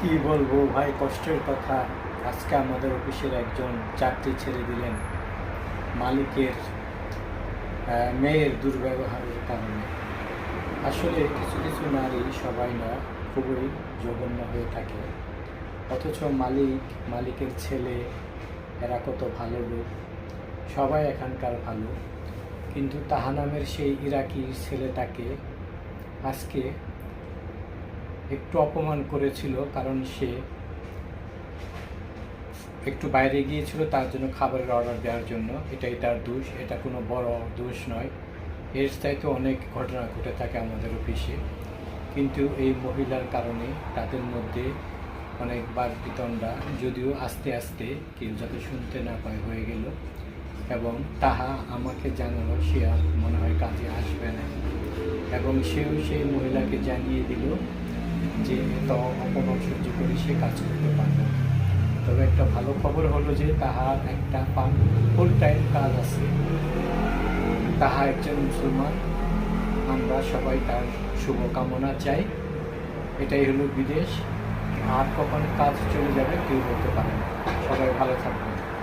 কি বলব ভাই, কষ্টের কথা। আজকে আমাদের অফিসের একজন চাকরি ছেড়ে দিলেন। মালিকের মেয়ের দুর্ব্যবহারের কারণে। আসলে কিছু কিছু নারী, সবাই না, খুবই জঘন্য হয়ে থাকে। অথচ মালিক, মালিকের ছেলে, এরা কত ভালো লোক। সবাই এখানকার ভালো। কিন্তু তাহা নামের সেই ইরাকি ছেলেটাকে আজকে একটু অপমান করেছিল কারণ সে একটু বাইরে গিয়েছিল, তার জন্য খাবারের অর্ডার দেওয়ার জন্য। এটাই তার দোষ, এটা কোনো বড় দোষ নয়। এর চাইতে অনেক ঘটনা ঘটে থাকে আমাদের অফিসে। কিন্তু এই মহিলার কারণে তাদের মধ্যে অনেক বাদ বিতণ্ডা যদিও আস্তে আস্তে কেউ যাতে শুনতে না পায় হয়ে গেল। এবং তাহা আমাকে জানালো সে আর মনে হয় কাজে আসবে না। এবং সেও সেই মহিলাকে জানিয়ে দিল যে এত অপমান সহ্য করে সে কাজ করতে পারবে তবে একটা ভালো খবর হলো যে তাহার একটা পান ফুল টাইম কাজ আছে। তাহা একজন মুসলমান, আমরা সবাই তার শুভকামনা চাই। এটাই হলো বিদেশ। আর কখন কাজ চলে যাবে কেউ বলতে পারে সবাই ভালো থাকবে